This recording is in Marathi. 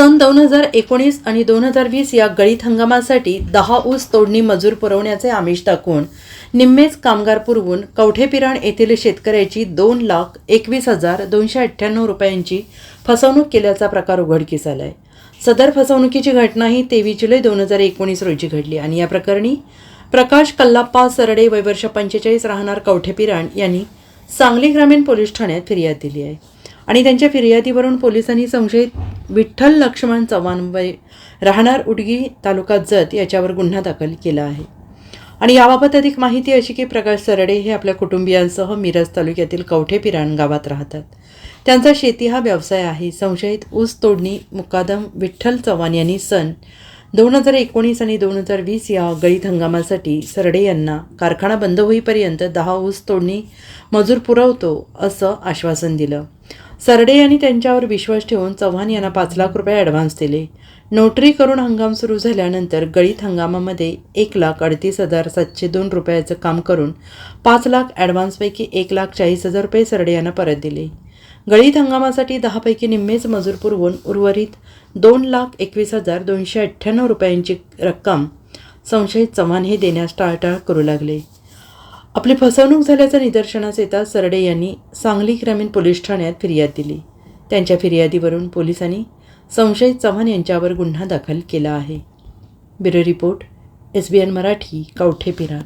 सन दोन हजार एकोणीस आणि दोन हजार वीस या गळीत हंगामासाठी दहा ऊस तोडणी मजूर पुरवण्याचे आमिष दाखवून निम्मेच कामगार पुरवून कवठेपिराण येथील शेतकऱ्याची दोन लाख एकवीस हजार दोनशे अठ्ठ्याण्णव रुपयांची फसवणूक केल्याचा प्रकार उघडकीस आला आहे सदर फसवणुकीची घटना ही तेवीस जुलै दोन हजार एकोणीस रोजी घडली आणि या प्रकरणी प्रकाश कल्लाप्पा सरडे वयवर्ष पंचेचाळीस राहणार कवठेपिराण यांनी सांगली ग्रामीण पोलीस ठाण्यात फिर्याद दिली आहे. आणि त्यांच्या फिर्यादीवरून पोलिसांनी संशयित विठ्ठल लक्ष्मण चव्हाण वय राहणार उडगी तालुका जत याच्यावर गुन्हा दाखल केला आहे. आणि याबाबत अधिक माहिती अशी की प्रकाश सरडे हे आपल्या कुटुंबियांसह मिरज तालुक्यातील कवठे पिराण गावात राहतात. त्यांचा शेती हा व्यवसाय आहे. संशयित ऊस तोडणी मुकादम विठ्ठल चव्हाण यांनी सन दोन हजार एकोणीस आणि दोन हजार वीस या गळीत हंगामासाठी सरडे यांना कारखाना बंद होईपर्यंत दहा ऊस तोडणी मजूर पुरवतो असं आश्वासन दिलं. सरडे यांनी त्यांच्यावर विश्वास ठेवून चव्हाण यांना पाच लाख रुपये ॲडव्हान्स दिले. नोटरी करून हंगाम सुरू झाल्यानंतर गळीत हंगामामध्ये एक लाख अडतीस हजार सातशे दोन रुपयाचं काम करून पाच लाख ॲडव्हान्सपैकी एक लाख चाळीस हजार रुपये सरडे यांना परत दिले. गळीत हंगामासाठी दहापैकी निम्मेच मजूर पुरवून उर्वरित दोन लाख एकवीस हजार दोनशे अठ्ठ्याण्णव रुपयांची रक्कम संशयित चव्हाण हे देण्यास टाळटाळ करू लागले. आपली फसवणूक झाल्याचं निदर्शनास येताच सरडे यांनी सांगली ग्रामीण पोलीस ठाण्यात फिर्याद दिली. त्यांच्या फिर्यादीवरून पोलिसांनी संशयित चव्हाण यांच्यावर गुन्हा दाखल केला आहे. Bureau report S B N Marathi Kavathe Piran